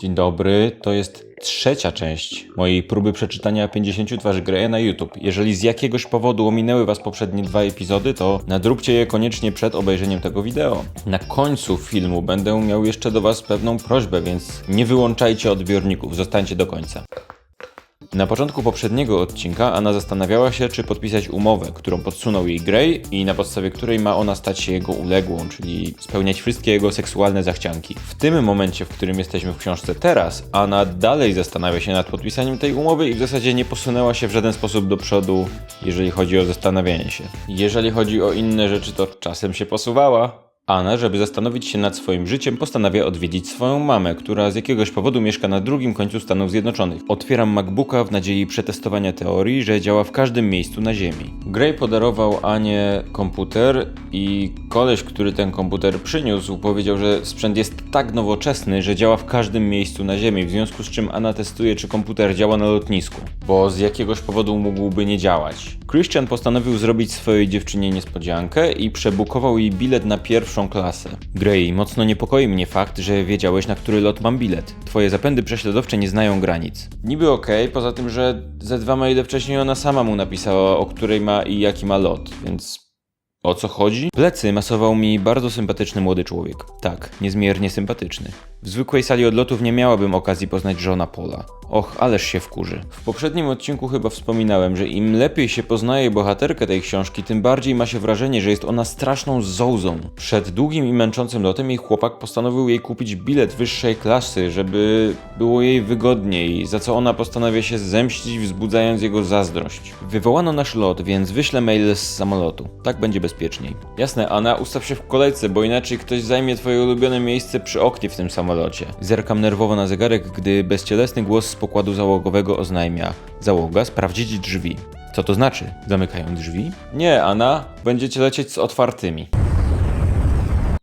Dzień dobry, to jest trzecia część mojej próby przeczytania 50 twarzy Greya na YouTube. Jeżeli z jakiegoś powodu ominęły Was poprzednie dwa epizody, to nadróbcie je koniecznie przed obejrzeniem tego wideo. Na końcu filmu będę miał jeszcze do Was pewną prośbę, więc nie wyłączajcie odbiorników, zostańcie do końca. Na początku poprzedniego odcinka Anna zastanawiała się, czy podpisać umowę, którą podsunął jej Grey i na podstawie której ma ona stać się jego uległą, czyli spełniać wszystkie jego seksualne zachcianki. W tym momencie, w którym jesteśmy w książce teraz, Anna dalej zastanawia się nad podpisaniem tej umowy i w zasadzie nie posunęła się w żaden sposób do przodu, jeżeli chodzi o zastanawianie się. Jeżeli chodzi o inne rzeczy, to czasem się posuwała. Anna, żeby zastanowić się nad swoim życiem, postanawia odwiedzić swoją mamę, która z jakiegoś powodu mieszka na drugim końcu Stanów Zjednoczonych. Otwieram MacBooka w nadziei przetestowania teorii, że działa w każdym miejscu na Ziemi. Gray podarował Anie komputer i koleś, który ten komputer przyniósł, powiedział, że sprzęt jest tak nowoczesny, że działa w każdym miejscu na Ziemi, w związku z czym Anna testuje, czy komputer działa na lotnisku, bo z jakiegoś powodu mógłby nie działać. Christian postanowił zrobić swojej dziewczynie niespodziankę i przebukował jej bilet na pierwszą klasę. Gray, mocno niepokoi mnie fakt, że wiedziałeś, na który lot mam bilet. Twoje zapędy prześladowcze nie znają granic. Niby okej, poza tym, że ze dwa maile wcześniej ona sama mu napisała, o której ma i jaki ma lot, więc o co chodzi? Plecy masował mi bardzo sympatyczny młody człowiek. Tak, niezmiernie sympatyczny. W zwykłej sali odlotów nie miałabym okazji poznać żona Pola. Och, ależ się wkurzy. W poprzednim odcinku chyba wspominałem, że im lepiej się poznaje bohaterkę tej książki, tym bardziej ma się wrażenie, że jest ona straszną zołzą. Przed długim i męczącym lotem jej chłopak postanowił jej kupić bilet wyższej klasy, żeby było jej wygodniej, za co ona postanawia się zemścić, wzbudzając jego zazdrość. Wywołano nasz lot, więc wyślę mail z samolotu. Tak będzie bezpieczniej. Jasne, Anna, ustaw się w kolejce, bo inaczej ktoś zajmie twoje ulubione miejsce przy oknie w tym samolocie. Zerkam nerwowo na zegarek, gdy bezcielesny głos z pokładu załogowego oznajmia. Załoga, sprawdzić drzwi. Co to znaczy? Zamykają drzwi? Nie, Anna, będziecie lecieć z otwartymi.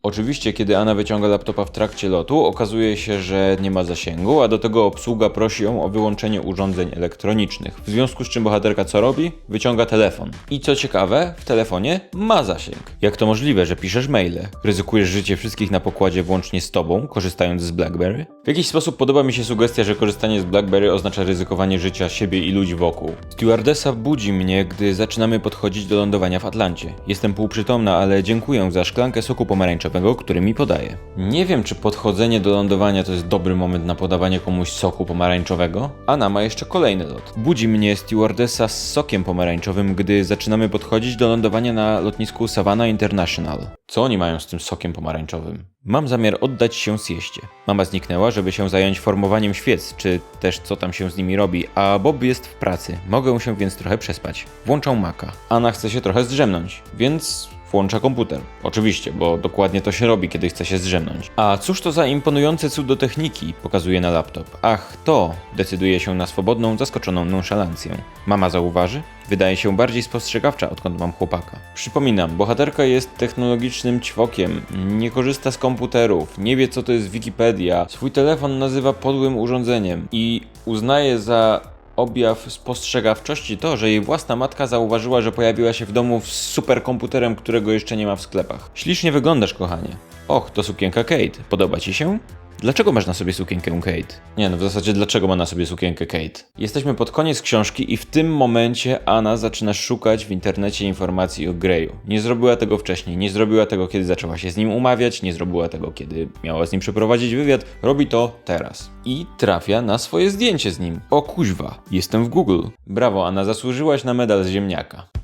Oczywiście, kiedy Anna wyciąga laptopa w trakcie lotu, okazuje się, że nie ma zasięgu, a do tego obsługa prosi ją o wyłączenie urządzeń elektronicznych. W związku z czym bohaterka co robi? Wyciąga telefon. I co ciekawe, w telefonie ma zasięg. Jak to możliwe, że piszesz maile? Ryzykujesz życie wszystkich na pokładzie włącznie z tobą, korzystając z BlackBerry? W jakiś sposób podoba mi się sugestia, że korzystanie z BlackBerry oznacza ryzykowanie życia siebie i ludzi wokół. Stewardessa budzi mnie, gdy zaczynamy podchodzić do lądowania w Atlancie. Jestem półprzytomna, ale dziękuję za szklankę soku pomarańczowego, który mi podaje. Nie wiem, czy podchodzenie do lądowania to jest dobry moment na podawanie komuś soku pomarańczowego. Anna ma jeszcze kolejny lot. Budzi mnie stewardessa z sokiem pomarańczowym, gdy zaczynamy podchodzić do lądowania na lotnisku Savannah International. Co oni mają z tym sokiem pomarańczowym? Mam zamiar oddać się sieście. Mama zniknęła, żeby się zająć formowaniem świec, czy też co tam się z nimi robi, a Bob jest w pracy. Mogę się więc trochę przespać. Włączam maka. Anna chce się trochę zdrzemnąć, więc włącza komputer. Oczywiście, bo dokładnie to się robi, kiedy chce się zdrzemnąć. A cóż to za imponujące cudo techniki, pokazuje na laptop. Ach, to decyduje się na swobodną, zaskoczoną nonszalancję. Mama zauważy? Wydaje się bardziej spostrzegawcza, odkąd mam chłopaka. Przypominam, bohaterka jest technologicznym ćwokiem, nie korzysta z komputerów, nie wie co to jest Wikipedia, swój telefon nazywa podłym urządzeniem i uznaje za objaw spostrzegawczości to, że jej własna matka zauważyła, że pojawiła się w domu z superkomputerem, którego jeszcze nie ma w sklepach. Ślicznie wyglądasz, kochanie. Och, to sukienka Kate. Podoba ci się? Dlaczego masz na sobie sukienkę Kate? Nie no, w zasadzie dlaczego ma na sobie sukienkę Kate? Jesteśmy pod koniec książki i w tym momencie Anna zaczyna szukać w internecie informacji o Greyu. Nie zrobiła tego wcześniej, nie zrobiła tego kiedy zaczęła się z nim umawiać, nie zrobiła tego kiedy miała z nim przeprowadzić wywiad, robi to teraz. I trafia na swoje zdjęcie z nim. O kuźwa, jestem w Google. Brawo Anna, zasłużyłaś na medal z ziemniaka.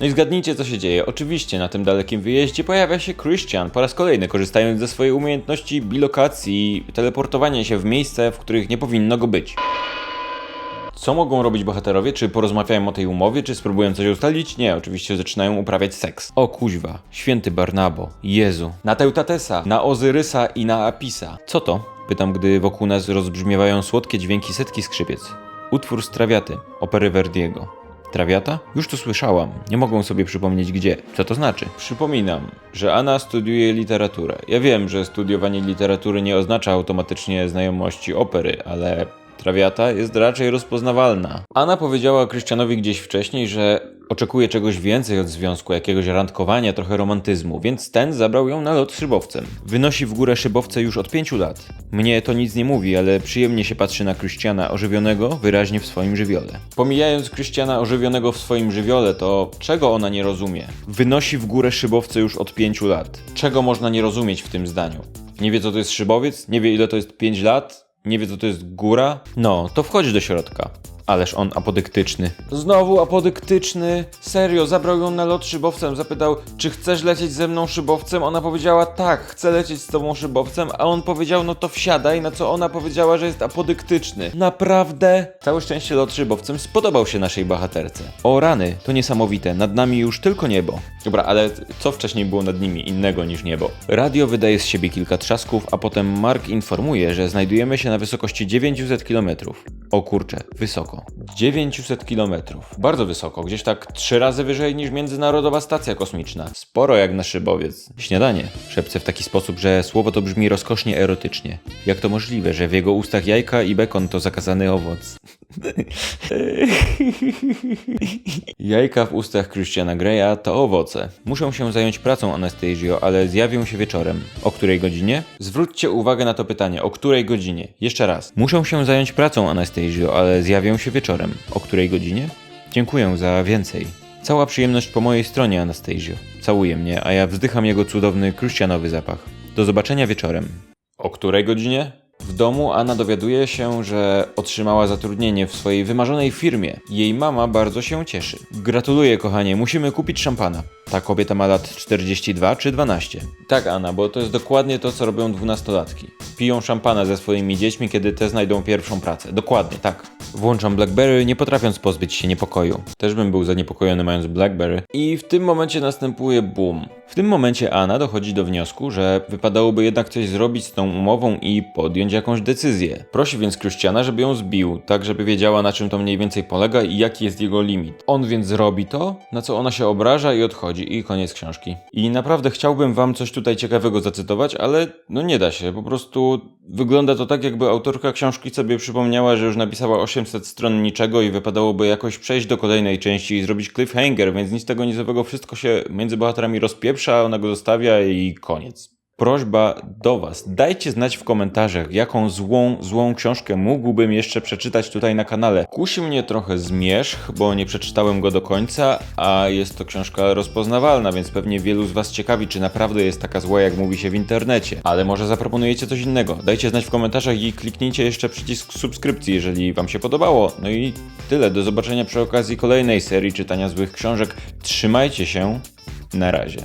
No i zgadnijcie, co się dzieje. Oczywiście na tym dalekim wyjeździe pojawia się Christian po raz kolejny, korzystając ze swojej umiejętności bilokacji, teleportowania się w miejsca, w których nie powinno go być. Co mogą robić bohaterowie? Czy porozmawiają o tej umowie, czy spróbują coś ustalić? Nie, oczywiście zaczynają uprawiać seks. O kuźwa, święty Barnabo, Jezu, na Teutatesa, na Ozyrysa i na Apisa. Co to? Pytam, gdy wokół nas rozbrzmiewają słodkie dźwięki setki skrzypiec. Utwór z Trawiaty, opery Verdiego. Trawiata? Już to słyszałam. Nie mogę sobie przypomnieć gdzie. Co to znaczy? Przypominam, że Anna studiuje literaturę. Ja wiem, że studiowanie literatury nie oznacza automatycznie znajomości opery, ale Trawiata jest raczej rozpoznawalna. Anna powiedziała Christianowi gdzieś wcześniej, że Oczekuje czegoś więcej od związku, jakiegoś randkowania, trochę romantyzmu, więc ten zabrał ją na lot szybowcem. Wynosi w górę szybowce już od pięciu lat. Mnie to nic nie mówi, ale przyjemnie się patrzy na Krystiana ożywionego wyraźnie w swoim żywiole. Pomijając Krystiana ożywionego w swoim żywiole, to czego ona nie rozumie? Wynosi w górę szybowce już od pięciu lat. Czego można nie rozumieć w tym zdaniu? Nie wie co to jest szybowiec? Nie wie ile to jest 5 lat? Nie wie co to jest góra? No, to wchodź do środka. Ależ on apodyktyczny. Znowu apodyktyczny. Serio, zabrał ją na lot szybowcem. Zapytał, czy chcesz lecieć ze mną szybowcem? Ona powiedziała, tak, chcę lecieć z tobą szybowcem. A on powiedział, no to wsiadaj. Na co ona powiedziała, że jest apodyktyczny. Naprawdę? Całe szczęście lot szybowcem spodobał się naszej bohaterce. O rany, to niesamowite. Nad nami już tylko niebo. Dobra, ale co wcześniej było nad nimi innego niż niebo? Radio wydaje z siebie kilka trzasków, a potem Mark informuje, że znajdujemy się na wysokości 900 km. O kurczę, wysoko. 900 km. Bardzo wysoko, gdzieś tak trzy razy wyżej niż Międzynarodowa Stacja Kosmiczna. Sporo jak na szybowiec. Śniadanie. Szepce w taki sposób, że słowo to brzmi rozkosznie erotycznie. Jak to możliwe, że w jego ustach jajka i bekon to zakazany owoc? Jajka w ustach Christiana Greya to owoce. Muszę się zająć pracą Anastasio, ale zjawią się wieczorem. O której godzinie? Zwróćcie uwagę na to pytanie. O której godzinie? Jeszcze raz. Muszę się zająć pracą Anastasio, ale zjawią się wieczorem. O której godzinie? Dziękuję za więcej. Cała przyjemność po mojej stronie, Anastasio. Całuje mnie, a ja wzdycham jego cudowny kruścianowy zapach. Do zobaczenia wieczorem. O której godzinie? W domu Anna dowiaduje się, że otrzymała zatrudnienie w swojej wymarzonej firmie. Jej mama bardzo się cieszy. Gratuluję, kochanie, musimy kupić szampana. Ta kobieta ma lat 42 czy 12? Tak, Anna, bo to jest dokładnie to, co robią dwunastolatki. Piją szampana ze swoimi dziećmi, kiedy te znajdą pierwszą pracę. Dokładnie, tak. Włączam Blackberry, nie potrafiąc pozbyć się niepokoju. Też bym był zaniepokojony mając Blackberry. I w tym momencie następuje boom. W tym momencie Anna dochodzi do wniosku, że wypadałoby jednak coś zrobić z tą umową i podjąć jakąś decyzję. Prosi więc Krystiana, żeby ją zbił, tak żeby wiedziała na czym to mniej więcej polega i jaki jest jego limit. On więc robi to, na co ona się obraża i odchodzi i koniec książki. I naprawdę chciałbym wam coś tutaj ciekawego zacytować, ale no nie da się, po prostu wygląda to tak jakby autorka książki sobie przypomniała, że już napisała 800 stron niczego i wypadałoby jakoś przejść do kolejnej części i zrobić cliffhanger, więc nic tego nizowego wszystko się między bohaterami rozpieprza, ona go zostawia i koniec. Prośba do Was. Dajcie znać w komentarzach, jaką złą, złą książkę mógłbym jeszcze przeczytać tutaj na kanale. Kusi mnie trochę zmierzch, bo nie przeczytałem go do końca, a jest to książka rozpoznawalna, więc pewnie wielu z Was ciekawi, czy naprawdę jest taka zła, jak mówi się w internecie. Ale może zaproponujecie coś innego. Dajcie znać w komentarzach i kliknijcie jeszcze przycisk subskrypcji, jeżeli Wam się podobało. No i tyle. Do zobaczenia przy okazji kolejnej serii czytania złych książek. Trzymajcie się. Na razie.